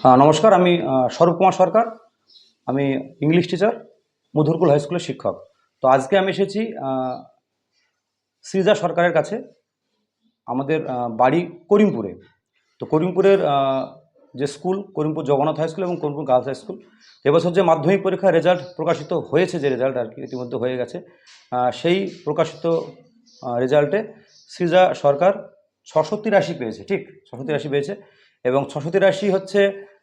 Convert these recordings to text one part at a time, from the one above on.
আহ, নমস্কার আমি স্বরূপ কুমার সরকার। আমি ইংলিশ টিচার মধুরকুল হাই স্কুলের শিক্ষক। তো আজকে আমি এসেছি সৃজা সরকারের কাছে আমাদের বাড়ি করিমপুরে। তো করিমপুরের যে school Karimpur Jagannath high school এবং করিমপুর গার্লস হাই স্কুল এবছর যে মাধ্যমিক পরীক্ষার রেজাল্ট প্রকাশিত হয়েছে যে রেজাল্ট আর কি ইতিমধ্যে হয়ে গেছে সেই প্রকাশিত রেজাল্টে সৃজা সরকার ছশো তিরাশি পেয়েছে ঠিক? ছশো তিরাশি পেয়েছে এবং ছশো তিরাশি হচ্ছে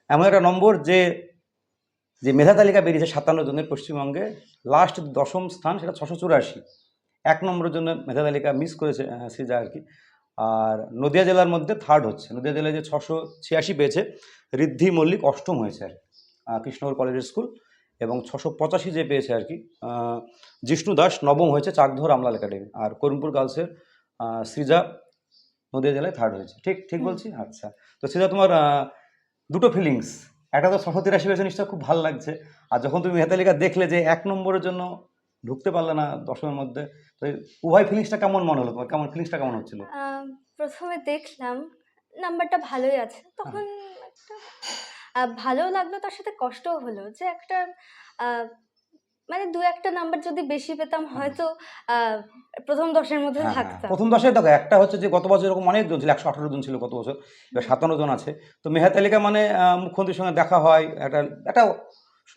এমন একটা নম্বর যে যে মেধা তালিকা বেরিয়েছে সাতান্ন জনের পশ্চিমবঙ্গে লাস্ট দশম স্থান সেটা ছশো চুরাশি। এক নম্বরের জন্য মেধা তালিকা মিস করেছে সৃজা আর কি। আর নদিয়া জেলার মধ্যে থার্ড হচ্ছে। নদিয়া জেলায় যে ছশো ছিয়াশি পেয়েছে ঋদ্ধি মল্লিক অষ্টম হয়েছে আর কি। কৃষ্ণগর কলেজের স্কুল এবং ছশো পঁচাশি যে পেয়েছে আর কি জিষ্ণু দাস নবম হয়েছে চাকধর আমলাল একাডেমি আর করিমপুর গার্লসের সৃজা নদিয়া জেলায় থার্ড হয়েছে। ঠিক ঠিক বলছি? আচ্ছা। তো সৃজা তোমার দুটো ফিলিংস একটা তো ছশো তিরাশি পেয়েছে নিশ্চয় খুব ভালো লাগছে। আর যখন তুমি হেতালিকা তালিকা দেখলে যে এক নম্বরের জন্য ঢুকতে পারলে না দশমের মধ্যে তো উভয় ফিলিংসটা কেমন মনে হলো? তোমার কেমন ফিলিংসটা কেমন হচ্ছিল? প্রথমে দেখলাম নাম্বারটা ভালোই আছে। তখন একটা ভালোও লাগল তার সাথে কষ্টও হলো। যে একটা মানে দু একটা নাম্বার যদি বেশি পেতাম হয়তো আহ, প্রথম দশের মধ্যে হ্যাঁ, হ্যাঁ। থাকতাম। প্রথম দশে দেখো একটা হচ্ছে যে গত বছর এরকম অনেক জন ছিল একশো আঠারো জন ছিল গত বছর। এবার সাতান্ন জন আছে। তো মেহাতালিকা মানে মুখ্যমন্ত্রীর সঙ্গে দেখা হয় একটা একটা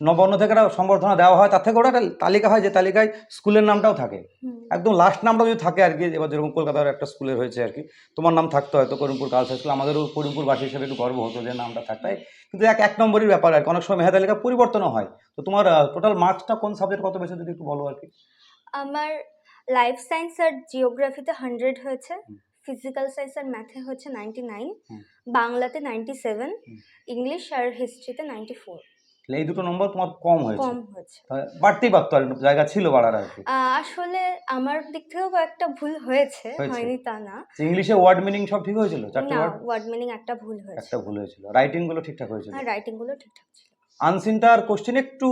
নবান্ন থেকে একটা সম্বর্ধনা দেওয়া হয় তার থেকে ওটা একটা তালিকা হয় যে তালিকায় স্কুলের নামটাও থাকে। একদম লাস্ট নামটা যদি থাকে আর কি এবার যেরকম কলকাতার একটা স্কুলের হয়েছে আর কি তোমার নাম থাকতো হয়তো করিমপুর গার্লস হাই স্কুল আমাদেরও করিমপুরবাসী হিসেবে একটু গর্ব হতো যে নামটা থাকতাই কিন্তু এক এক নম্বরের ব্যাপার আর কি অনেক সময় মেধা তালিকা পরিবর্তনও হয়। তো তোমার টোটাল মার্কসটা কোন সাবজেক্ট কত বেশি যদি একটু বলো আর কি? আমার লাইফ সায়েন্স আর জিওগ্রাফিতে হান্ড্রেড হয়েছে ফিজিক্যাল সায়েন্স আর ম্যাথে হচ্ছে নাইনটি নাইন বাংলাতে নাইনটি সেভেন ইংলিশ আর হিস্ট্রিতে নাইনটি ফোর তাহলে এই দুটো নম্বর তোমার কম হয়েছে। কম হয়েছে। বাড়তেই পারতো আর জায়গা ছিল বাড়ার আর কি। আহ, আসলে আমার দিক থেকেও কয়েকটা ভুল হয়েছে হয়েছে? হয়নি তা না। ইংলিশে ওয়ার্ড মিনিং সব ঠিক হয়েছিল? চারটে না ওয়ার্ড ওয়ার্ড মিনিং একটা ভুল হয়েছে। একটা ভুল হয়েছিল। রাইটিংগুলো ঠিকঠাক হয়েছিল? আর রাইটিংগুলো ঠিকঠাক ছিল। আনসিনটার কোশ্চেন একটু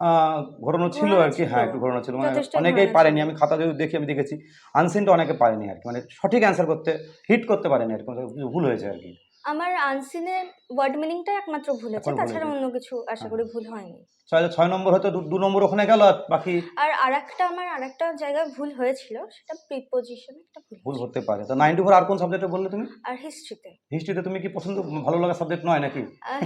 আহ, ঘোরানো ছিল ঘোরানো আর কি। ছিল। হ্যাঁ একটু ঘোরানো ছিল। মানে যথেষ্ট অনেকেই ঘোরানো পারেনি। ছিল। আমি খাতা যদি দেখি আমি দেখেছি। আনসিনটা অনেকে পারেনি আর কি। মানে সঠিক অ্যান্সার করতে হিট করতে পারেনি আর কি। মানে কিছু ভুল হয়েছে আর কি। আমার আনসিনে ওয়ার্ড মিনিংটাই একমাত্র ভুল হয়েছে তাছাড়া অন্য কিছু আশা হ্যাঁ। করি ভুল হয়নি। তাহলে ছয় নম্বর হয়তো দু- নম্বর ওখানে গেল আর বাকি আর আরেকটা আমার আরেকটা জায়গায় ভুল হয়েছিল সেটা প্রিপোজিশন একটা ভুল ভুল হতে পারে। তো নাইনটি ফোর আর কোন সাবজেক্টে বললে তুমি? আর হিস্ট্রিতে হিস্ট্রিতে তুমি কি পছন্দ ভালো লাগা সাবজেক্ট নয় নাকি?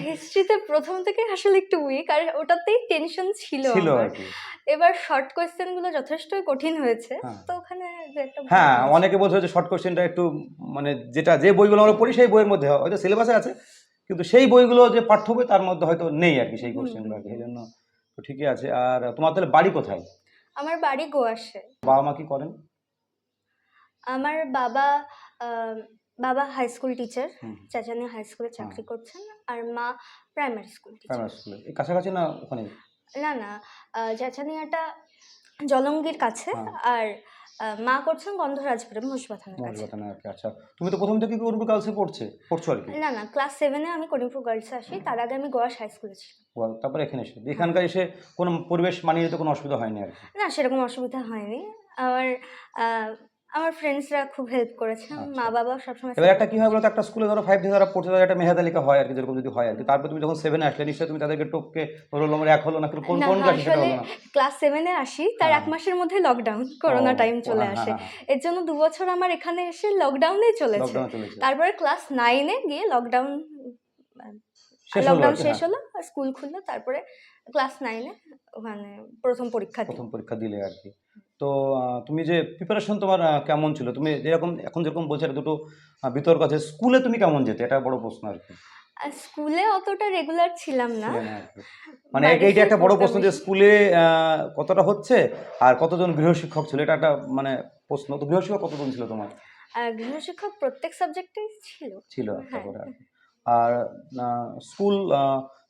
হিস্ট্রিতে প্রথম থেকে আসলে একটু উইক আর ওটাতেই টেনশন ছিল ছিল আর কি। এবার শর্ট কোয়েশ্চেনগুলো যথেষ্টই কঠিন হয়েছে হ্যাঁ। তো ওখানে হ্যাঁ অনেকে বলছে যে শর্ট কোশ্চেনটা একটু মানে যেটা যে বইগুলো আমরা পড়ি সেই বইয়ের মধ্যে হয়। হয়তো সিলেবাসে আছে কিন্তু সেই বইগুলো যে পাঠ্য বই তার মধ্যে হয়তো নেই আর কি সেই কোশ্চেনগুলো আর কি জন্য তো ঠিকই আছে। আর তোমার তাহলে বাড়ি কোথায়? আমার বাড়ি গোয়াসে বাবা মা কি করেন? আমার বাবা বাবা হাই স্কুল টিচার। চাচানি হাই স্কুলে চাকরি করছেন। আর মা প্রাইমারি স্কুল টিচার প্রাইমারি স্কুলে এই কাছাকাছি না ওখানে? না না চাচানিয়াটা জলঙ্গির কাছে। হ্যাঁ। আর মা করছেন গন্ধরাজপুরে মুসবাথানের কাছে। মহাজবাতানে আর কি আচ্ছা। তুমি তো প্রথম থেকে করিমপুর গার্লসে পড়ছে পড়ছো আর কি? না না ক্লাস সেভেনে আমি করিমপুর গার্লসে আসি তার আগে আমি গোয়াস হাই স্কুলে ছিলাম। তারপরে এখানে এসে এখানকার এসে কোনো পরিবেশ মানিয়ে যেতে কোনো অসুবিধা হয়নি আর কি? না সেরকম অসুবিধা হয়নি। আমার আহ, আমার ফ্রেন্ডসরা খুব হেল্প করেছে। আচ্ছা। মা বাবা সবসময় এবার একটা কি হয় বলতো? একটা স্কুলে ধরো ফাইভ থেকে তারা পড়তে তাদের একটা মেধা তালিকা হয় আর কি যেরকম যদি হয় আর কি। তারপর তুমি যখন সেভেনে আসলে নিশ্চয়ই তুমি তাদেরকে টপকে রোল নম্বর এক হলো না কোন? কোন ক্লাসে সেটা হলো না। ক্লাস সেভেনে আসি তার হ্যাঁ। এক মাসের মধ্যে লকডাউন করোনা টাইম চলে হ্যাঁ, আসে। হ্যাঁ, হ্যাঁ, এর জন্য দু বছর আমার এখানে এসে লকডাউনে চলেছে। তারপরে ক্লাস নাইনে গিয়ে লকডাউন লকডাউন শেষ হ্যাঁ। হলো আর স্কুল খুললো। তারপরে ক্লাস নাইনে ওখানে প্রথম পরীক্ষা প্রথম পরীক্ষা দিলে আর কি। তো তুমি যে প্রিপারেশন তোমার কেমন ছিল? তুমি যেরকম এখন যেরকম বলছো এটা দুটো বিতর্ক আছে। স্কুলে তুমি কেমন যেতে? এটা বড় প্রশ্ন আর কি। স্কুলে অতটা রেগুলার ছিলাম না। মানে এইটা একটা বড় প্রশ্ন যে স্কুলে কতটা হচ্ছে আর কতজন গৃহশিক্ষক ছিল? এটা একটা মানে প্রশ্ন। তো গৃহশিক্ষক কতজন ছিল তোমার? গৃহশিক্ষক প্রত্যেক সাবজেক্টেই ছিল। ছিল হ্যাঁ। আর স্কুল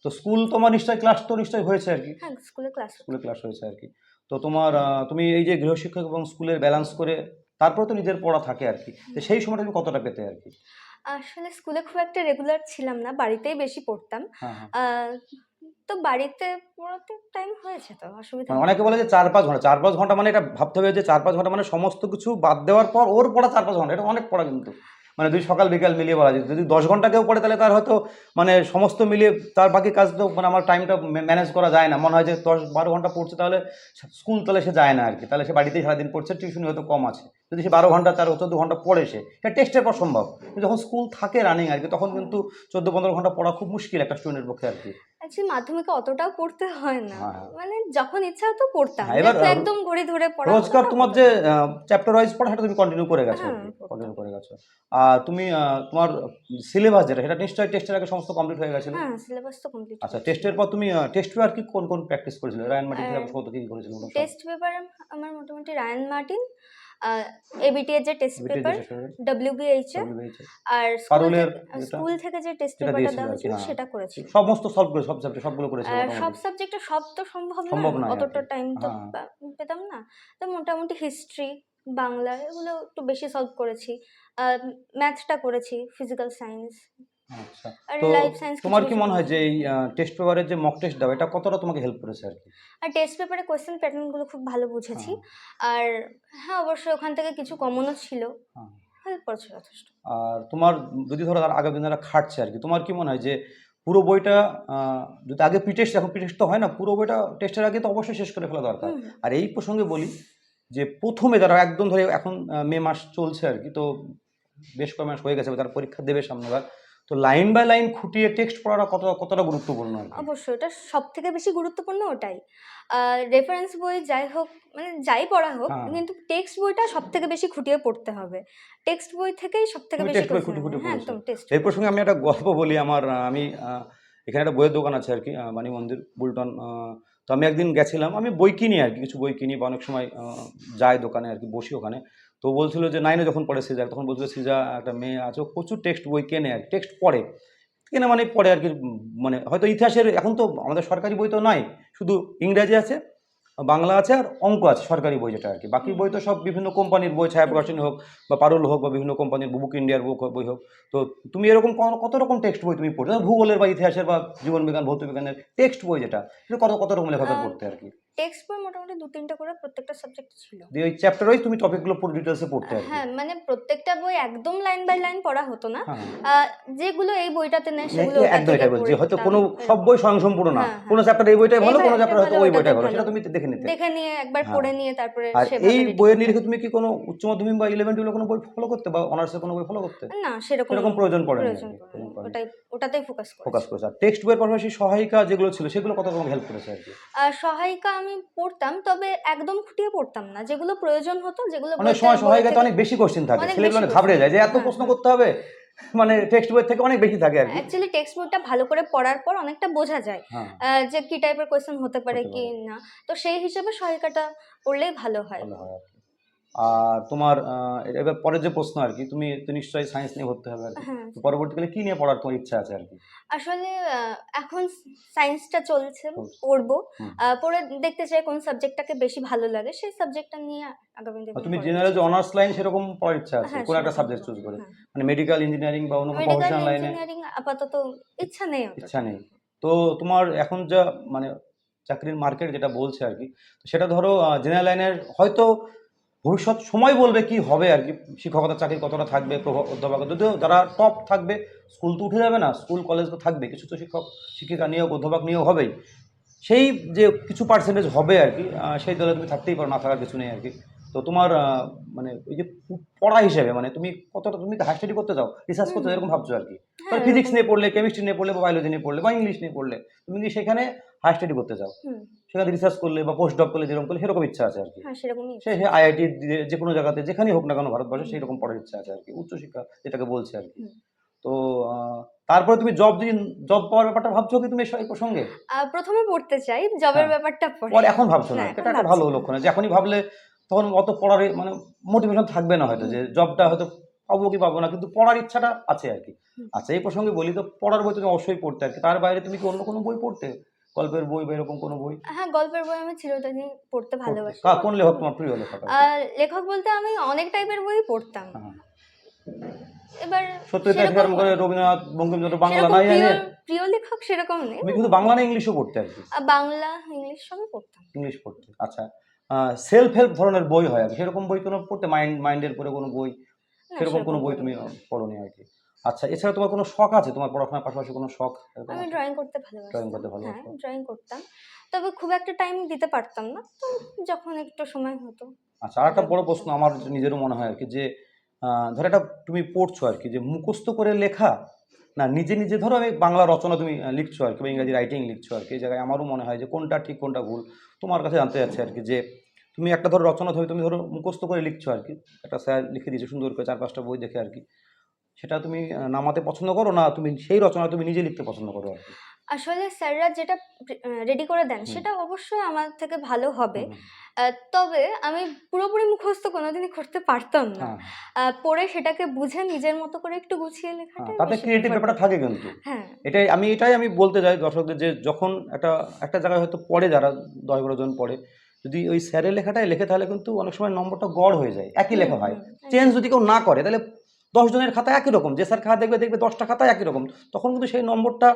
তো স্কুল তোমার নিশ্চয়ই ক্লাস তো নিশ্চয়ই হয়েছে আর কি? হ্যাঁ স্কুলে ক্লাস স্কুলে ক্লাস হয়েছে আর কি। তো তোমার তুমি এই যে গৃহশিক্ষক এবং স্কুলের ব্যালেন্স করে তারপর তো নিজের পড়া থাকে আর কি। তো সেই সময়টা তুমি কতটা পেতে আর কি? আসলে স্কুলে খুব একটা রেগুলার ছিলাম না বাড়িতেই বেশি পড়তাম। হ্যাঁ হ্যাঁ। তো বাড়িতে পড়াতে টাইম হয়েছে তো অসুবিধা। অনেকে বলে যে চার পাঁচ ঘণ্টা চার পাঁচ ঘণ্টা মানে এটা ভাবতে হবে যে চার পাঁচ ঘণ্টা মানে সমস্ত কিছু বাদ দেওয়ার পর ওর পড়া চার পাঁচ ঘণ্টা এটা অনেক পড়া কিন্তু। মানে যদি সকাল বিকাল মিলিয়ে বলা যায়। যদি দশ ঘণ্টা কেউ পড়ে তাহলে তার হয়তো মানে সমস্ত মিলিয়ে তার বাকি কাজ তো মানে আমার টাইমটা ম্যানেজ করা যায় না। মনে হয় যে দশ বারো ঘণ্টা পড়ছে, তাহলে স্কুল তাহলে সে যায় না আর কি তাহলে সে বাড়িতেই সারাদিন পড়ছে টিউশন হয়তো কম আছে। যদি সে বারো ঘণ্টা, তার চোদ্দ ঘণ্টা পড়ে সে এটা টেস্টের পর সম্ভব। যখন স্কুল থাকে রানিং আর কি তখন কিন্তু চোদ্দ পনেরো ঘণ্টা পড়া খুব মুশকিল একটা স্টুডেন্টের পক্ষে আর কি অ্যাকচুয়ালি মাধ্যমিকে অতটাও পড়তে হয় না। হ্যাঁ। মানে যখন ইচ্ছা হতো পড়তাম। হ্যাঁ, একদম ঘড়ি ধরে পড়া রোজকার তোমার যে চ্যাপ্টার ওয়াইজ পড়া সেটা তুমি কন্টিনিউ করে গেছো। হ্যাঁ, কন্টিনিউ করে গেছো। আর তুমি তোমার সিলেবাস যেটা সেটা নিশ্চয়ই টেস্টের আগে সমস্ত কমপ্লিট হয়ে গেছিল? হ্যাঁ সিলেবাস তো কমপ্লিট আচ্ছা টেস্টের পর তুমি টেস্ট পেপার কি কোন কোন প্র্যাকটিস করেছিলে? রায়ন মার্টিন কত কি করেছিলে? টেস্ট পেপার আমার মোটামুটি রায়ান মার্টিন এবিটি এর যে টেস্ট পেপার ডব্লিউবিএইচ। আর স্কুল থেকে যে টেস্ট পেপারটা দেওয়া হয়েছিল হ্যাঁ। সেটা করেছি সমস্ত করে সব সাবজেক্ট সবগুলো করেছিল আর সব। সাবজেক্টে সব তো সম্ভব আর অতটা টাইম তো হ্যাঁ। পেতাম না তো মোটামুটি হিস্ট্রি বাংলা এগুলো একটু বেশি সলভ করেছি ম্যাথটা করেছি ফিজিক্যাল সায়েন্স আচ্ছা। তো তোমার কি মনে হয় যে এই টেস্ট পেপারের যে মক টেস্ট দাও এটা কতটা তোমাকে হেল্প করেছে আর কি? আর টেস্ট পেপারে কোয়েশ্চেন প্যাটার্নগুলো খুব ভালো বুঝেছি। হ্যাঁ। আর হ্যাঁ অবশ্যই ওখান থেকে কিছু কমনও ছিল। হ্যাঁ। হেল্প করেছে যথেষ্ট। আর তোমার যদি ধরো তার আগামী দিনে খাটছে আর কি তোমার কি মনে হয় যে পুরো বইটা যদি আগে পিটেস্ট এখন পিটেস্ট তো হয় না পুরো বইটা টেস্টের আগে তো অবশ্যই শেষ করে ফেলা দরকার। আর এই প্রসঙ্গে বলি যে প্রথমে যারা একদম ধরে এখন মে মাস চলছে আর কি তো বেশ কয়েক মাস হয়ে গেছে তারা পরীক্ষা দেবে সামনেবার তো লাইন বাই লাইন খুঁটিয়ে টেক্সট পড়াটা কত কতটা গুরুত্বপূর্ণ অবশ্যই ওটা সব থেকে বেশি গুরুত্বপূর্ণ ওটাই রেফারেন্স বই যাই হোক মানে যাই পড়া হোক হ্যাঁ। কিন্তু টেক্সট বইটা সব থেকে বেশি খুঁটিয়ে পড়তে হবে টেক্সট বই থেকেই সব থেকে বেশি। হ্যাঁ। একদম টেক্সট এই প্রসঙ্গে আমি একটা গল্প বলি আমার আমি এখানে একটা বইয়ের দোকান আছে আর কি বাণী মন্দির বুলটন তো আমি একদিন গেছিলাম, আমি বই কিনি আর কি, কিছু বই কিনি বা অনেক সময় যাই দোকানে আর কি, বসি ওখানে। তো বলছিল যে, নাইনে যখন পড়ে সিজা, তখন বলছিল সিজা একটা মেয়ে আছে প্রচুর টেক্সট বই কেনে আর টেক্সট পড়ে। কেনে মানে পড়ে আর কি মানে হয়তো ইতিহাসের, এখন তো আমাদের সরকারি বই তো নাই শুধু ইংরাজি আছে বাংলা আছে আর অঙ্ক আছে সরকারি বই যেটা আর কি বাকি বই তো সব বিভিন্ন কোম্পানির বই ছায়া প্রকাশনী হোক বা পারুল হোক বা বিভিন্ন কোম্পানির বুক ইন্ডিয়ার বুক বই হোক। তো তুমি এরকম কত- রকম টেক্সট বই তুমি পড়ছো ভূগোলের বা ইতিহাসের বা জীবন বিজ্ঞান ভৌত বিজ্ঞানের টেক্সট বই যেটা কত কত রকম আহ, পড়তে আর কি টেক্সট বই মোটামুটি দু তিনটা করে প্রত্যেকটা সাবজেক্ট ছিল। দিয়ে ওই চ্যাপ্টার ওই তুমি টপিকগুলো পুরো ডিটেলসে পড়তে কি হ্যাঁ মানে প্রত্যেকটা বই একদম লাইন বাই লাইন পড়া হতো না। হ্যাঁ আহ, যেগুলো এই বইটাতে নেই সেগুলো একদম এটাই বলছি হয়তো কোনো সব বই স্বয়ংসম্পূর্ণ না। হ্যাঁ, হ্যাঁ। কোনো চ্যাপ্টার এই বইটাই ভালো কোনো চ্যাপ্টার হয়তো ওই বইটাই ভালো। সেটা তুমি দেখে নিতে। দেখে নিয়ে একবার হ্যাঁ। পড়ে নিয়ে তারপরে আর এই বইয়ের নিরিখে তুমি কি কোনো উচ্চ মাধ্যমিক বা ইলেভেন টুয়েলভ কোনো বই ফলো করতে বা অনার্সের কোনো বই ফলো করতে? না সেরকম সেরকম প্রয়োজন পড়ে না। ওটাই ওটাতেই ফোকাস ফোকাস করেছি করেছে। আর টেক্সট বইয়ের পাশাপাশি সহায়িকা যেগুলো ছিল সেগুলো কত রকম হেল্প করেছে আর কি? সহায়িকা আমি পড়তাম তবে একদম খুঁটিয়ে পড়তাম না। যেগুলো প্রয়োজন হতো যেগুলো অনেক সময় সহায়িকাতে অনেক বেশি কোশ্চেন থাকে। ছেলেগুলো ঘাবড়ে যায় যে এত প্রশ্ন। করতে হবে। মানে টেক্সট বই থেকে অনেক বেশি থাকে আর কি। অ্যাকচুয়ালি টেক্সট বইটা ভালো করে পড়ার পর অনেকটা বোঝা যায় হ্যাঁ। যে কি টাইপের কোশ্চেন হতে পারে কি না। তো সেই হিসেবে সহায়িকাটা পড়লেই ভালো হয়। তোমার এবার পরের যে প্রশ্ন আর কি তুমি তো নিশ্চয়ই সায়েন্স নিয়ে ভর্তি হবে আর কি। হ্যাঁ। তো পরবর্তীকালে কি নিয়ে পড়ার তোমার ইচ্ছা আছে আর কি? আসলে এখন সায়েন্সটা চলছে। পড়ব। পড়ে দেখতে চাই কোন সাবজেক্টটাকে বেশি ভালো লাগে সেই সাবজেক্টটা নিয়ে আগামী দিনে তুমি জেনারেল যে অনার্স লাইন সেরকম পড়ার ইচ্ছা আছে? হ্যাঁ, কোনো একটা সাবজেক্ট চুজ করে। হ্যাঁ। মানে মেডিকেল ইঞ্জিনিয়ারিং বা অন্য কোনো প্রফেশনাল লাইনে ইঞ্জিনিয়ারিং আপাতত ইচ্ছা নেই ইচ্ছা নেই। তো তোমার এখন যা মানে চাকরির মার্কেট যেটা বলছে আর কি সেটা ধরো জেনারেল লাইনের হয়তো ভবিষ্যৎ সময় বলবে কি হবে আর কি শিক্ষকতার চাকরি কতটা থাকবে প্রভাব অধ্যাপক যদিও যারা টপ থাকবে স্কুল তো উঠে যাবে না স্কুল কলেজ তো থাকবে কিছু তো শিক্ষক শিক্ষিকা নিয়োগ অধ্যাপক নিয়োগ হবেই। সেই যে কিছু পার্সেন্টেজ হবে আর কি সেই দলে তুমি থাকতেই পারো না থাকার কিছু নেই আর কি। তো তোমার মানে ওই যে পড়া হিসেবে মানে তুমি কতটা তুমি হায়ার স্টাডি করতে চাও রিসার্চ করতে চাও, এরকম ভাবছ আর কি। হ্যাঁ, ফিজিক্স নিয়ে পড়লে কেমিস্ট্রি নিয়ে পড়লে বা বায়োলজি নিয়ে পড়লে বা ইংলিশ নিয়ে পড়লে তুমি কি সেখানে হায়ার স্টাডি করতে চাও সেখানে রিসার্চ করলে বা পোস্ট ডক করলে যেরকম করলে সেরকম ইচ্ছা আছে আর কি হ্যাঁ সে আইআইটি যে কোনো জায়গাতে যেখানেই হোক না কেন ভারতবর্ষে সেই রকম পড়ার ইচ্ছা আছে আর কি উচ্চশিক্ষা যেটাকে বলছে আর কি তো তারপরে তুমি জব যদি জব পাওয়ার ব্যাপারটা ভাবছ কি তুমি এই প্রসঙ্গে? প্রথমে পড়তে চাই জবের হ্যাঁ। ব্যাপারটা পরে। পরে এখন ভাবছ না না, এটা একটা ভালো। লক্ষণ। যে এখনই ভাবলে তখন অত পড়ার মানে মোটিভেশন থাকবে না হয়তো যে জবটা হয়তো পাবো কি পাবো না কিন্তু পড়ার ইচ্ছাটা আছে আর কি আচ্ছা এই প্রসঙ্গে বলি তো পড়ার বই তুমি অবশ্যই পড়তে আর কি তার বাইরে তুমি কি অন্য কোনো বই পড়তে? গল্পের বই বা এরকম কোনো বই? হ্যাঁ গল্পের বই আমি চিরদিনই পড়তে ভালোবাসি। কোন লেখক তোমার প্রিয় লেখক লেখক বলতে আমি অনেক টাইপের বই পড়তাম। হ্যাঁ। এবার সত্যজিৎ করে রবীন্দ্রনাথ বঙ্কিমচন্দ্র বাংলা নাই প্রিয় লেখক সেরকম নেই। তুমি কিন্তু বাংলা না ইংলিশও পড়তে আর বাংলা ইংলিশ সবই পড়তাম। ইংলিশ পড়তে আচ্ছা। সেলফ হেল্প ধরনের বই হয় আর সেরকম বই কোনো পড়তে? মাইন্ড মাইন্ডের পরে কোনো বই? সেরকম কোনো বই। তুমি পড়োনি আর কি? আচ্ছা এছাড়া তোমার কোনো শখ আছে? তোমার পড়াশোনার পাশাপাশি কোনো শখ আমি ড্রয়িং করতে ভালোবাসতাম Drawing করতে হ্যাঁ ড্রয়িং করতাম। তবে খুব একটা টাইম দিতে পারতাম না। তো যখন একটু সময় হতো। আচ্ছা আর একটা বড় প্রশ্ন আমার নিজেরও মনে হয় আর কি যে ধরো এটা তুমি পড়ছো আর কি যে মুখস্থ করে লেখা না নিজে নিজে ধরো আমি বাংলা রচনা তুমি লিখছো আর কি বা ইংরাজি রাইটিং লিখছো আর কি এই জায়গায় আমারও মনে হয় যে কোনটা ঠিক কোনটা ভুল তোমার কাছে জানতে চাচ্ছি আর কি যে তুমি একটা ধরো রচনা ধরে তুমি ধরো মুখস্থ করে লিখছো আর কি একটা স্যার লিখে দিয়েছে সুন্দর করে চার পাঁচটা বই দেখে আর কি সেটা তুমি নামাতে পছন্দ করো না তুমি সেই রচনা তুমি নিজে লিখতে পছন্দ করো আর কি? আসলে স্যাররা যেটা রেডি করে দেন সেটা অবশ্যই আমার থেকে ভালো হবে। তবে আমি পুরোপুরি মুখস্থ কোনোদিনই করতে পারতাম না। হ্যাঁ। পড়ে সেটাকে বুঝে নিজের মতো করে একটু গুছিয়ে হ্যাঁ লেখাটা তাতে ক্রিয়েটিভ ব্যাপারটা থাকে কিন্তু। হ্যাঁ। এটাই আমি এটাই আমি বলতে চাই দর্শকদের যে যখন একটা একটা জায়গায় হয়তো পড়ে যারা দশ বারো জন পড়ে যদি ওই স্যারের লেখাটাই লেখে তাহলে কিন্তু অনেক সময় নম্বরটা গড় হয়ে যায়। একই লেখা হয়। চেঞ্জ যদি কেউ না করে তাহলে জনের খাতা একই রকম, যে স্যার খাতা দেখবে দেখবে দশটা খাতা একই রকম। তখন কিন্তু সেই নম্বরটা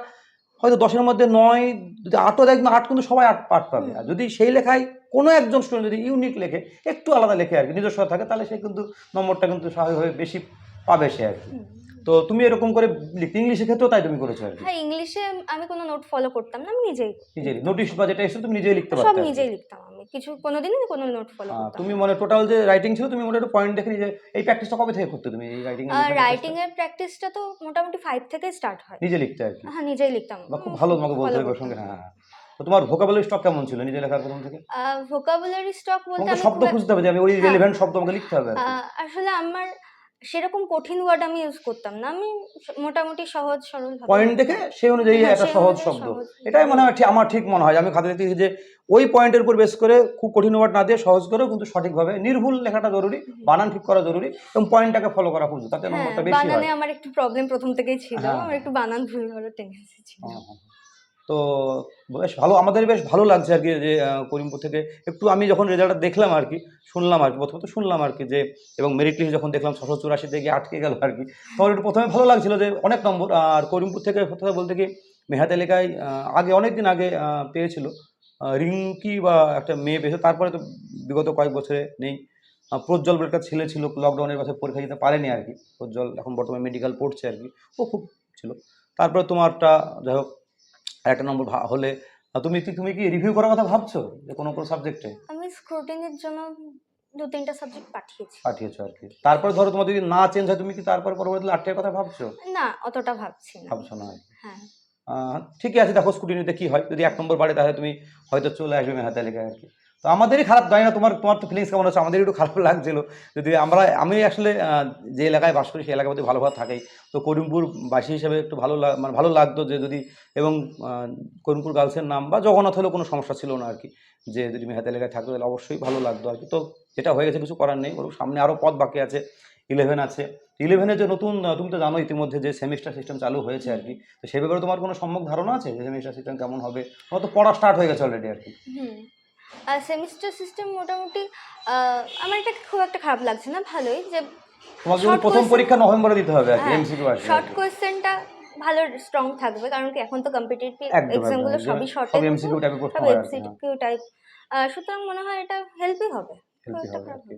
হয়তো দশের মধ্যে নয়, যদি আটও দেখবে আট কিন্তু সবাই আট আট পাবে। আর যদি সেই লেখায় কোনো একজন স্টুডেন্ট যদি ইউনিক লেখে, একটু আলাদা লেখে আর কি নিজস্ব থাকে, তাহলে সে কিন্তু নম্বরটা কিন্তু স্বাভাবিকভাবে বেশি পাবে সে আর কি। তো তুমি এরকম করে লিখতে ইংলিশের ক্ষেত্রেও তাই তুমি করেছ আর কি? হ্যাঁ ইংলিশে আমি কোনো নোট ফলো করতাম না আমি নিজেই নিজেই নোটিশ বা যেটা এসে তুমি নিজেই লিখতে সব পারতে কি। নিজেই লিখতাম আমি। কিছু কোনোদিনই কোনো নোট ফলো করতাম তুমি মানে টোটাল যে রাইটিং ছিল তুমি মোটামুটি পয়েন্ট দেখে নিজে এই প্র্যাকটিসটা কবে থেকে করতে তুমি? এই রাইটিং রাইটিং এর প্র্যাকটিসটা তো মোটামুটি ফাইভ থেকে স্টার্ট হয়। নিজে লিখতে আর কি। হ্যাঁ নিজেই লিখতাম। বা খুব ভালো তোমাকে বলতে হবে সঙ্গে হ্যাঁ হ্যাঁ। তো তোমার ভোকাবুলারি স্টক কেমন ছিল নিজে লেখার প্রথম থেকে? ভোকাবুলারি স্টক বলতে আমি শব্দ খুঁজতে হবে যে আমি ওই হ্যাঁ। রেলিভেন্ট শব্দ আমাকে লিখতে হবে আসলে আমার সেরকম কঠিন ওয়ার্ড আমি ইউজ করতাম না। আমি মোটামুটি সহজ সরল পয়েন্ট দেখে সেই অনুযায়ী হ্যাঁ, একটা সহজ শব্দ। এটাই মনে হয় আমার ঠিক মনে হয়। আমি খাতা দেখতে যে ওই পয়েন্টের উপর বেস করে খুব কঠিন ওয়ার্ড না দিয়ে সহজ করেও কিন্তু সঠিকভাবে নির্ভুল লেখাটা জরুরি বানান ঠিক করা জরুরি এবং পয়েন্টটাকে ফলো করা খুব তাতে হ্যাঁ নম্বরটা বেশি হয়। বানানে আমার একটু প্রবলেম প্রথম থেকেই ছিল। হ্যাঁ। আমার একটু বানান ভুল হ্যাঁ, হ্যাঁ। তো বেশ ভালো, আমাদের বেশ ভালো লাগছে আর কি যে করিমপুর থেকে একটু আমি যখন রেজাল্টটা দেখলাম আর কি, শুনলাম আর কি প্রথমত শুনলাম আর কি যে, এবং মেরিট লিস্ট যখন দেখলাম ছশো চুরাশিতে গিয়ে আটকে গেল আর কি তখন একটু প্রথমে ভালো লাগছিল যে অনেক নম্বর, আর করিমপুর থেকে কথা বলতে কি মেহাত এলাকায় আগে অনেক দিন আগে পেয়েছিল রিঙ্কি বা একটা মেয়ে পেয়েছে তারপরে তো বিগত কয়েক বছরে নেই প্রজ্জ্বল বলে একটা ছেলে ছিল লকডাউনের বছর পরীক্ষা দিতে পারেনি আর কি, প্রজ্জ্বল এখন বর্তমানে মেডিকেল পড়ছে আর কি, ও খুব ছিল, তারপরে তোমারটা যাই হোক একটা নম্বর হলে তুমি কি তুমি কি রিভিউ করার কথা ভাবছ যে কোনো কোনো সাবজেক্টে আমি স্ক্রুটিনির জন্য দু তিনটা সাবজেক্ট পাঠিয়েছি। পাঠিয়েছো আর কি। তারপর ধরো তোমার যদি না চেঞ্জ হয় তুমি কি তারপর পরবর্তীতে আটটার কথা ভাবছ? না অতটা ভাবছি না। ভাবছ না। হ্যাঁ। ঠিকই আছে দেখো স্কুটিনিতে কি হয় যদি এক নম্বর বাড়ে তাহলে তুমি হয়তো চলে আসবে মেহাতা লেখায় আর কি। তো আমাদেরই খারাপ, জানি না তোমার তোমার তো ফিলিংস কেমন হচ্ছে আমাদের একটু খারাপ লাগছিল। যদি আমরা, আমি আসলে যে এলাকায় বাস করি, সেই এলাকার মধ্যে ভালোভাবে থাকেই। তো করিমপুর বাসী হিসেবে একটু ভালো মানে ভালো লাগতো যে যদি, এবং করিমপুর গার্লসের নাম বা জগন্নাথ হলেও কোনো সমস্যা ছিল না আর কি যে যদি মেহাতা এলাকায় থাকতো, তাহলে অবশ্যই ভালো লাগতো আর কি তো যেটা হয়ে গেছে, কিছু করার নেই ওর সামনে আরও পথ বাকি আছে ইলেভেন আছে। ইলেভেনে যে নতুন তুমি তো জানো ইতিমধ্যে যে সেমিস্টার সিস্টেম চালু হয়েছে আর কি তো সে ব্যাপারে তোমার কোনো সম্যক ধারণা আছে? যে সেমিস্টার সিস্টেম কেমন হবে? তোমার তো পড়া স্টার্ট হয়ে গেছে অলরেডি আর কি সেমিস্টার সিস্টেম মোটামুটি আমার এটা খুব একটা খারাপ লাগছে না ভালোই যে তোমার জন্য প্রথম পরীক্ষা নভেম্বরে দিতে হবে আর কি এমসিকিউ শর্ট কোশ্চেনটা ভালো স্ট্রং থাকবে কারণ কি এখন তো কম্পিটিটিভ এক্সাম এক্সামগুলো সবই শর্ট সব এমসিকিউ টাইপের প্রশ্ন হবে হয় এমসিকিউ টাইপ সুতরাং মনে হয় এটা হেল্পই হবে খুব হেল্পই একটা হবে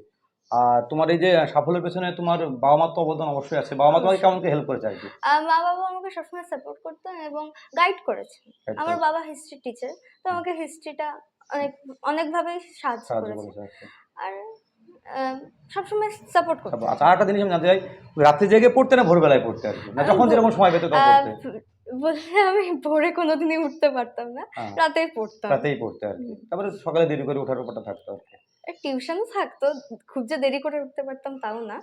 আর তোমার এই যে সাফল্যের পেছনে তোমার বাবা মার তো অবদান অবশ্যই আছে। বাবা মা তোমাকে কেমন হেল্প করেছে আর কি? মা বাবা আমাকে সবসময় সাপোর্ট করতেন এবং গাইড করেছেন। আমার বাবা হিস্ট্রি টিচার তো আমাকে হিস্ট্রিটা অনেক অনেকভাবেই সাহায্য করেছে। করেছে আর সবসময় সাপোর্ট করতে আচ্ছা আর একটা জিনিস আমি জানতে চাই রাত্রে জেগে পড়তে না ভোরবেলায় পড়তে আর কি? না যখন যেরকম সময় পেতে তখন পড়তে? বললে আমি ভোরে কোনোদিনই উঠতে পারতাম না হ্যাঁ, রাতেই পড়তাম। রাতেই পড়তে আর কি। তারপরে সকালে দেরি করে ওঠার ব্যাপারটা থাকতো আর কি। টিউশনও থাকতো খুব যে দেরি করে উঠতে পারতাম তাও না।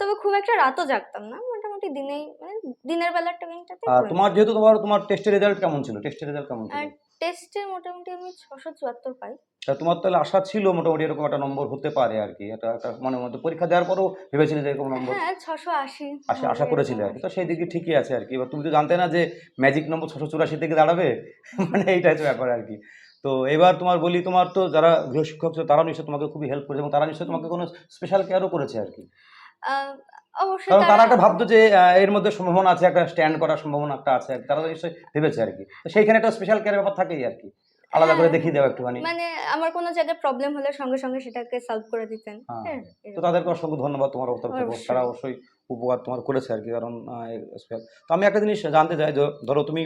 তবে খুব একটা রাতও জাগতাম না। মোটামুটি দিনেই মানে দিনের বেলার টাইমটাতে আর তোমার যেহেতু তোমার তোমার টেস্টের রেজাল্ট কেমন ছিল? টেস্টের রেজাল্ট কেমন ছিল? টেস্টে মোটামুটি আমি ছশো চুয়াত্তর পাই। তা তোমার তাহলে আশা ছিল মোটামুটি এরকম একটা নম্বর হতে পারে আর কি? এটা একটা মনের মধ্যে পরীক্ষা দেওয়ার পরও ভেবেছিলে যে এরকম নম্বর হ্যাঁ ছশো আশি। আশা আশা করেছিলে আর কি। তো সেই দিকে ঠিকই আছে আর কি। এবার তুমি তো জানতে না যে ম্যাজিক নম্বর ছশো চুরাশি থেকে দাঁড়াবে? মানে এইটা হচ্ছে ব্যাপার আর কি। তো এবার তোমার বলি তোমার তো যারা গৃহশিক্ষক ছিল তারা নিশ্চয়ই তোমাকে খুবই হেল্প করেছে এবং তারা নিশ্চয়ই তোমাকে কোনো স্পেশাল কেয়ারও করেছে আর কি। অবশ্যই কারণ তারা একটা ভাবতো যে এর মধ্যে সম্ভাবনা আছে একটা স্ট্যান্ড করার সম্ভাবনা একটা আছে তারা নিশ্চয়ই ভেবেছে আর কি। তো সেইখানে একটা স্পেশাল কেয়ারের ব্যাপার থাকেই আর কি। আলাদা করে হ্যাঁ, দেখিয়ে দেওয়া একটুখানি। মানে আমার কোনো জায়গায় প্রবলেম হলে সঙ্গে সঙ্গে সেটাকে সলভ করে দিতেন। হ্যাঁ। হ্যাঁ, তো। তাদেরকে অসংখ্য ধন্যবাদ তোমার তরফ থেকে তারা অবশ্যই উপকার তোমার করেছে আর কি কারণ তো আমি একটা জিনিস জানতে চাই যে ধরো তুমি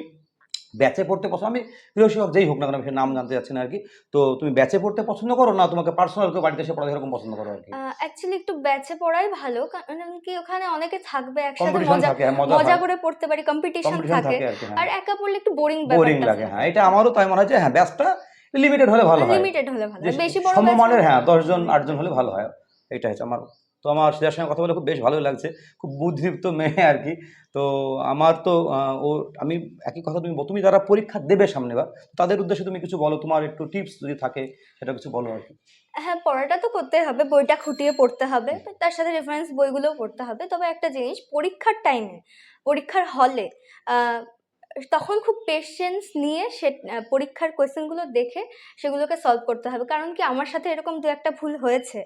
ব্যাচে পড়তে পছন্দ আমি প্রিয় শিক্ষক যেই হোক না কেন নাম জানতে চাচ্ছি না আর কি। তো তুমি ব্যাচে পড়তে পছন্দ করো না তোমাকে পার্সোনাল কেউ বাড়িতে এসে পড়া এরকম পছন্দ করো আর কি? অ্যাকচুয়ালি একটু ব্যাচে পড়াই ভালো কারণ কি ওখানে অনেকে থাকবে একসাথে মজা হ্যাঁ, মজা মজা করে পড়তে পারি কম্পিটিশন থাকে। থাকে আর হ্যাঁ। একা পড়লে একটু বোরিং বোরিং লাগে হ্যাঁ এটা আমারও তাই মনে হয় যে হ্যাঁ ব্যাচটা লিমিটেড হলে ভালো হয়। লিমিটেড হলে ভালো বেশি বড় সমমানের হ্যাঁ হলে- দশজন আটজন হলে ভালো হয় এটা হচ্ছে আমার তো আমার সিজার সঙ্গে কথা বলে খুব বেশ ভালো লাগছে। খুব বুদ্ধিদীপ্ত মেয়ে আর কি। তো আমার তো ও আমি একই কথা তুমি তুমি যারা পরীক্ষা দেবে সামনে বা তাদের উদ্দেশ্যে তুমি কিছু বলো তোমার একটু টিপস যদি থাকে সেটা কিছু বলো আর কি। হ্যাঁ পড়াটা তো করতেই হবে বইটা খুঁটিয়ে পড়তে হবে তার সাথে রেফারেন্স বইগুলোও পড়তে হবে। তবে একটা জিনিস পরীক্ষার টাইমে পরীক্ষার হলে তখন খুব পেশেন্স নিয়ে সে পরীক্ষার কোয়েশ্চেনগুলো দেখে সেগুলোকে সলভ করতে হবে। কারণ কি আমার সাথে এরকম দু একটা ভুল হয়েছে।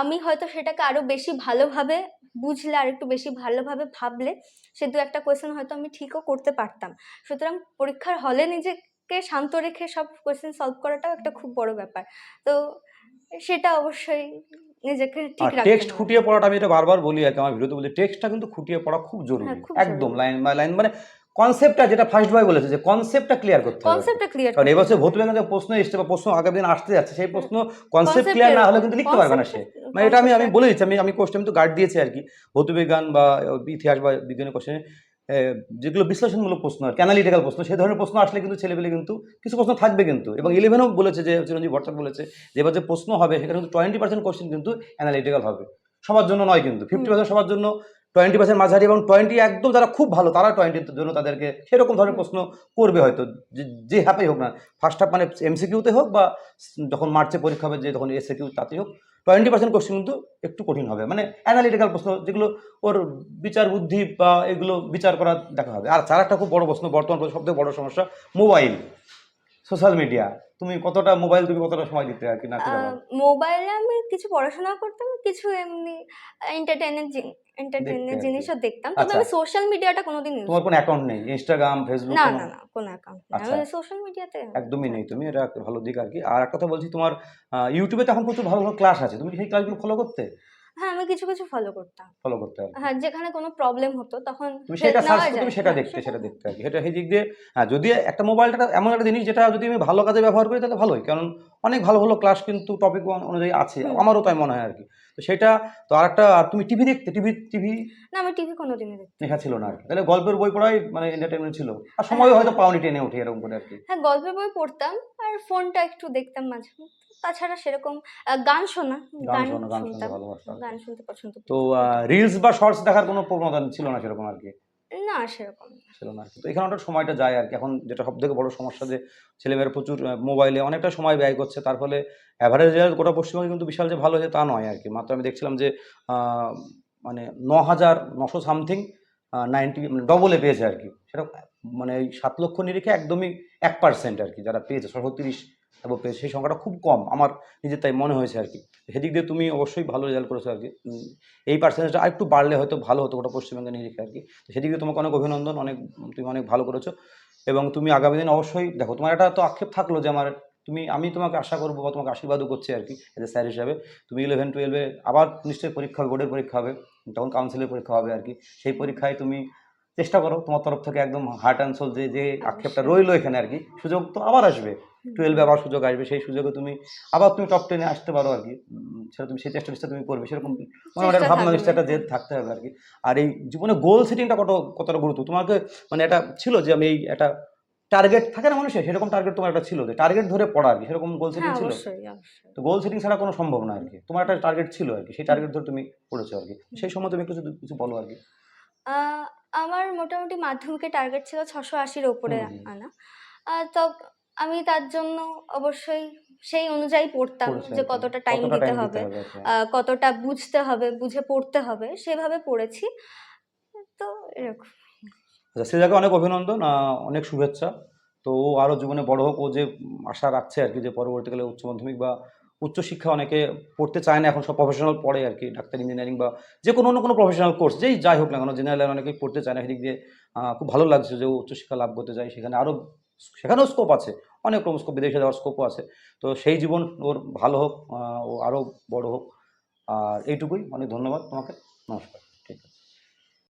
আমি হয়তো সেটাকে আরও বেশি ভালোভাবে বুঝলে আর একটু বেশি ভালোভাবে ভাবলে সে দু একটা কোয়েশ্চেন হয়তো আমি ঠিকও করতে পারতাম। সুতরাং পরীক্ষার হলে নিজেকে শান্ত রেখে সব কোয়েশ্চেন সলভ করাটাও একটা খুব বড় ব্যাপার। তো সেটা অবশ্যই নিজেকে ঠিক রাখতে টেক্সট। খুঁটিয়ে পড়াটা আমি এটা বারবার বলি আর কি আমার ভিডিওতে বলি টেক্সটটা কিন্তু খুঁটিয়ে পড়া খুব জরুরি। হ্যাঁ, খুব একদম লাইন বাই লাইন মানে কনসেপ্টটা যেটা ফার্স্ট ভাই বলেছে যে কনসেপ্টটা ক্লিয়ার করতে হবে। কনসেপ্টটা ক্লিয়ার কারণ এবছর ভৌত বিজ্ঞানে যে প্রশ্ন এসছে বা প্রশ্ন আগামী দিন আসতে যাচ্ছে সেই প্রশ্ন কনসেপ্ট ক্লিয়ার না হলে কিন্তু লিখতে পারবে না সে। মানে এটা আমি আমি বলে দিচ্ছি আমি আমি কোশ্চেন তো গার্ড দিয়েছি আর কি। ভৌত বিজ্ঞান বা ইতিহাস বা বিজ্ঞানের কোশ্চেনে যেগুলো বিশ্লেষণমূলক প্রশ্ন আর অ্যানালিটিক্যাল প্রশ্ন সেই ধরনের প্রশ্ন আসলে কিন্তু ছেলেপেলে কিন্তু কিছু প্রশ্ন থাকবে কিন্তু। এবং ইলেভেনও বলেছে যে চিরঞ্জীব ভট্টাচার্য বলেছে যে এবার যে প্রশ্ন হবে সেখানে কিন্তু টোয়েন্টি পার্সেন্ট কোশ্চেন কিন্তু অ্যানালিটিক্যাল হবে। সবার জন্য নয় কিন্তু ফিফটি পার্সেন্ট সবার জন্য টোয়েন্টি পার্সেন্ট মাঝারি এবং টোয়েন্টি একদম যারা খুব ভালো, তারা টোয়েন্টির জন্য তাদেরকে সেরকম ধরনের প্রশ্ন করবে হয়তো। যে- হাফেই হোক না। ফার্স্ট হাফ মানে এমসিকিউতে হোক বা যখন মার্চে পরীক্ষা হবে, যে তখন এসে কিউ তাতেই হোক, টোয়েন্টি পার্সেন্ট কোশ্চেন কিন্তু একটু কঠিন হবে। মানে অ্যানালিটিক্যাল প্রশ্ন যেগুলো ওর বিচার বুদ্ধি বা এগুলো বিচার করা দেখা হবে। আর চার একটা খুব বড় প্রশ্ন, বর্তমান সবথেকে বড় সমস্যা মোবাইল সোশ্যাল মিডিয়া তুমি কতটা মোবাইল তুমি কতটা সময় দিতে আর কি না মোবাইলে আমি কিছু পড়াশোনা করতাম কিছু এমনি এন্টারটেইনমেন্ট কি। জিনিসও দেখতাম তবে আচ্ছা। আমি সোশ্যাল মিডিয়াটা কোনোদিন তোমার কোনো অ্যাকাউন্ট নেই? ইনস্টাগ্রাম ফেসবুক না না না কোনো অ্যাকাউন্ট নেই। আচ্ছা। আমি সোশ্যাল মিডিয়াতে একদমই নেই তুমি এটা একটা ভালো দিক আর কি। আর একটা কথা বলছি তোমার ইউটিউবে তো এখন প্রচুর ভালো ভালো ক্লাস আছে। তুমি সেই ক্লাসগুলো ফলো করতে? হ্যাঁ আমি কিছু কিছু ফলো করতাম। ফলো করতে আর হ্যাঁ যেখানে কোনো প্রবলেম হতো তখন তুমি সেটা সার্চ তুমি সেটা হ্যাঁ, দেখতে সেটা দেখতে আর কি। সেটা সেই দিক দিয়ে হ্যাঁ যদি একটা মোবাইলটা এমন একটা জিনিস যেটা যদি আমি ভালো কাজে ব্যবহার করি তাহলে ভালোই। কারণ অনেক ভালো ভালো ক্লাস কিন্তু টপিক অনুযায়ী আছে। আমারও তাই মনে হয় আর কি। তো সেটা তো আর একটা আর তুমি টিভি দেখতে? টিভি টিভি না আমি টিভি কোনোদিনই দেখতাম লেখা ছিল না আর কি। তাহলে গল্পের বই পড়াই মানে এন্টারটেনমেন্ট ছিল। আর সময় হয়তো পাওনি টেনে ওঠে এরকম করে আর কি। হ্যাঁ গল্পের বই পড়তাম আর ফোনটা একটু দেখতাম মাঝে মধ্যে। তাছাড়া সেরকম গান শোনা গান গান গান শুনতে শুনতাম গান শুনতে পছন্দ তো রিলস বা শর্টস দেখার কোনো প্রবণতা ছিল না সেরকম আর কি? না সেরকম। ছিল না। তো এখানে ওটা সময়টা যায় আর কি। এখন যেটা সব থেকে বড় সমস্যা যে ছেলেমেয়েরা প্রচুর মোবাইলে অনেকটা সময় ব্যয় করছে তার ফলে অ্যাভারেজ রেজাল্ট গোটা পশ্চিমবঙ্গে কিন্তু বিশাল যে ভালো হয়েছে তা নয় আর কি। মাত্র আমি দেখছিলাম যে মানে ন হাজার নশো সামথিং নাইনটি মানে ডবলে পেয়েছে আর কি। সেটা মানে সাত লক্ষ নিরিখে একদমই এক পার্সেন্ট আর কি যারা পেয়েছে ছশো তিরিশ এবং সেই সংখ্যাটা খুব কম। আমার নিজের তাই মনে হয়েছে আর কি। সেদিক দিয়ে তুমি অবশ্যই ভালো রেজাল্ট করেছ আর কি। এই পার্সেন্টেজটা আরেকটু বাড়লে হয়তো ভালো হতো গোটা পশ্চিমবঙ্গের নিরিখে আর কি। সেদিক দিয়ে তোমাকে অনেক অভিনন্দন, অনেক, তুমি অনেক ভালো করেছ। এবং তুমি আগামী দিন অবশ্যই দেখো, তোমার একটা তো আক্ষেপ থাকল যে আমার তুমি, আমি তোমাকে আশা করব বা তোমাকে আশীর্বাদও করছি আর কি এজ এ স্যার হিসাবে। তুমি ইলেভেন টুয়েলভে আবার নিশ্চয়ই পরীক্ষা বোর্ডের পরীক্ষা হবে তখন কাউন্সিলের পরীক্ষা হবে আর কি। সেই পরীক্ষায় তুমি চেষ্টা করো তোমার তরফ থেকে একদম হার্ট অ্যান্ড সোল যে যে আক্ষেপটা রইল এখানে আর কি। সুযোগ তো আবার আসবে। টুয়েলভে আবার সুযোগ আসবে। সেই সুযোগে তুমি আবার তুমি টপ টেনে আসতে পারো আর কি। সেটা তুমি সেই চেষ্টা নিশ্চয় তুমি করবে। সেরকম মানে একটা ভাবনা। নিশ্চয় একটা জেদ থাকতে হবে আর কি। আর এই জীবনে গোল সেটিংটা কত কতটা গুরুত্ব তোমাকে মানে এটা ছিল যে আমি এই একটা টার্গেট থাকে না মানুষের? সেরকম টার্গেট তোমার একটা ছিল যে টার্গেট ধরে পড়া আর কি। সেরকম গোল সেটিং হ্যাঁ ছিল? তো গোল সেটিং ছাড়া কোনো সম্ভব না আর কি। তোমার একটা টার্গেট ছিল আর কি। সেই টার্গেট ধরে তুমি পড়েছো আর কি। সেই সময় তুমি কিছু কিছু বলো আর কি। আমার মোটামুটি মাধ্যমিকে টার্গেট ছিল ছশো আশির ওপরে। আনা। তো আমি তার জন্য অবশ্যই সেই অনুযায়ী পড়তাম যে কতটা টাইম দিতে হবে। আহ, কতটা বুঝতে হবে বুঝে পড়তে হবে সেভাবে পড়েছি। তো এরকম। আচ্ছা সেজাকে অনেক অভিনন্দন অনেক শুভেচ্ছা। তো ও আরও জীবনে বড় হোক ও যে আশা রাখছে আর কি যে পরবর্তীকালে উচ্চ মাধ্যমিক বা উচ্চশিক্ষা অনেকে পড়তে চায় না, এখন সব প্রফেশনাল পড়ে আর কি, ডাক্তার ইঞ্জিনিয়ারিং বা যে কোনো অন্য কোনো প্রফেশনাল কোর্স যেই যাই হোক না কেন জেনারেল অনেকে অনেকেই পড়তে চায় না সেদিক দিয়ে খুব ভালো লাগছে যে উচ্চশিক্ষা লাভ করতে চায় সেখানে আরও সেখানেও স্কোপ আছে, অনেক রকম স্কোপ বিদেশে যাওয়ার স্কোপও আছে, তো সেই জীবন ওর ভালো হোক ও আরও বড় হোক, আর এইটুকুই, অনেক ধন্যবাদ তোমাকে, নমস্কার।